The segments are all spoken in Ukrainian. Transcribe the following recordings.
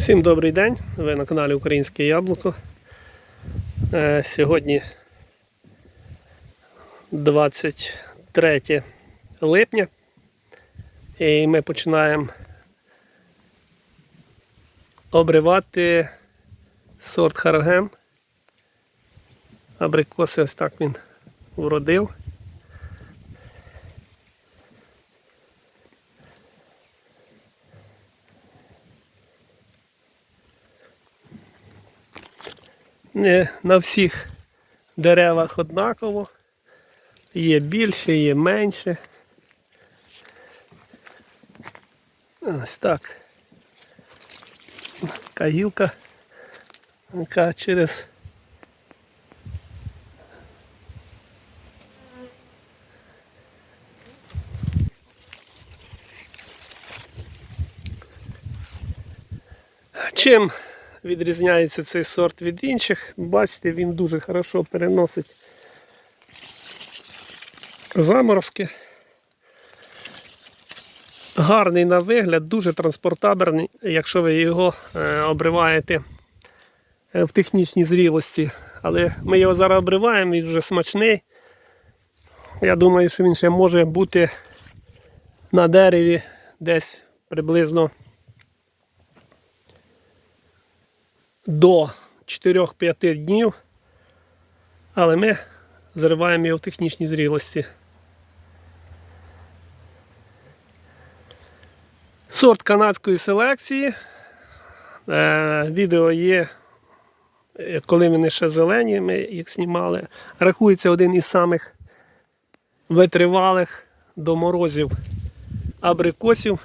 Всім добрий день! Ви на каналі Українське Яблуко. Е, Сьогодні 23 липня. І ми починаємо обривати сорт Харагем. Абрикоси ось так він вродив. Не на всіх деревах однаково. Є більше, є менше. Ось так. Така яка через Чим відрізняється цей сорт від інших? Бачите, він дуже хорошо переносить заморозки. Гарний на вигляд, дуже транспортабельний, якщо ви його е, обриваєте е, в технічній зрілості. Але ми його зараз обриваємо, він вже смачний. Я думаю, що він ще може бути на дереві десь приблизно до 4-5 днів, але ми зриваємо його в технічній зрілості. Сорт канадської селекції. Е, відео є, коли вони ще зелені, ми їх знімали. Рахується один із самих витривалих до морозів абрикосів.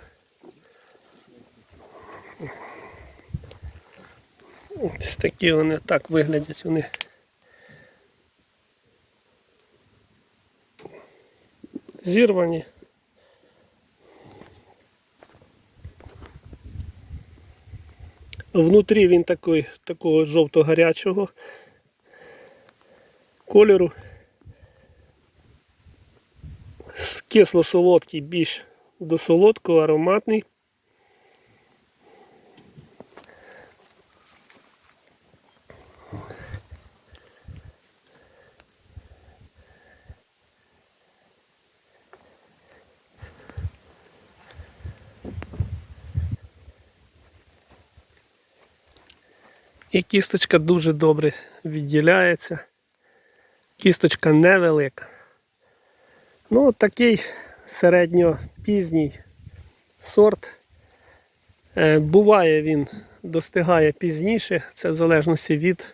Ось такі вони так виглядять вони. Зірвані. Внутрі він такий, такого жовто-гарячого кольору. Кисло-солодкий, більш до солодкого, ароматний. І кісточка дуже добре відділяється. Кісточка невелика. Ну, от такий середньопізній сорт. Е, Буває він достигає пізніше, це в залежності від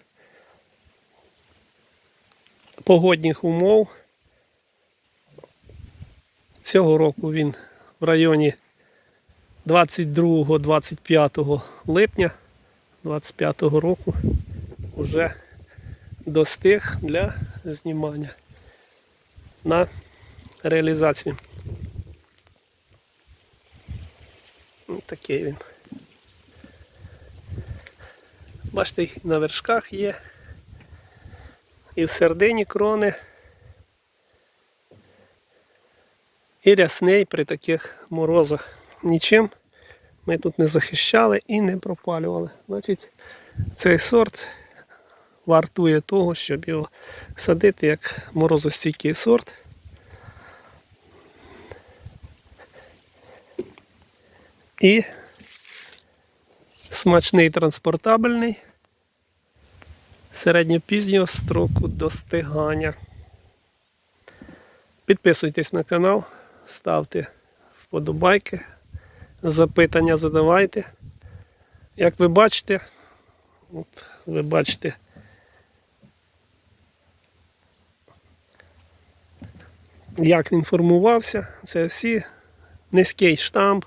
погодних умов. Цього року він в районі 22-25 липня 25-го року вже достиг для знімання на реалізацію. Ось такий він. Бачите, на вершках є. І в середині крони. І рясний при таких морозах. Нічим ми тут не захищали і не пропалювали. Значить, цей сорт вартує того, щоб його садити як морозостійкий сорт. І смачний транспортабельний середньопізнього строку достигання. Підписуйтесь на канал, ставте вподобайки, запитання задавайте. Як ви бачите, от ви бачите, як він формувався, це всі низький штамп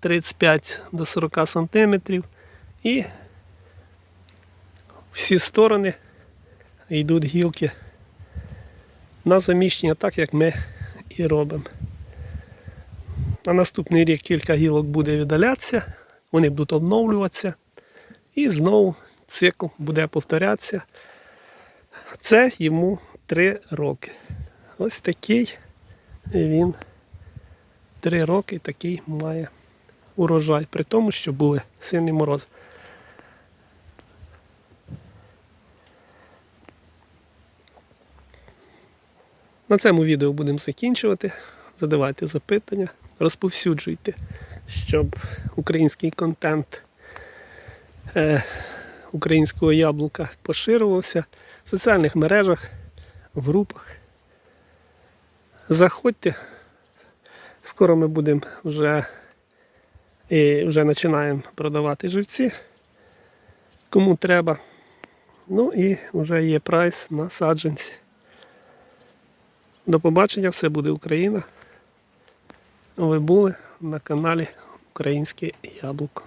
35 до 40 сантиметрів і всі сторони йдуть гілки на заміщення, так як ми і робимо. На наступний рік кілька гілок буде віддалятися, вони будуть обновлюватися. І знову цикл буде повторятися. Це йому три роки. Ось такий він три роки такий має урожай, при тому, що були сильний мороз. На цьому відео будемо закінчувати. Задавайте запитання розповсюджуйте, щоб український контент е, українського яблука поширювався в соціальних мережах, в групах. Заходьте. Скоро ми будемо вже і вже починаємо продавати живці. Кому треба. Ну і вже є прайс на саджанці. До побачення, все буде Україна. Ви були на каналі Українське Яблуко.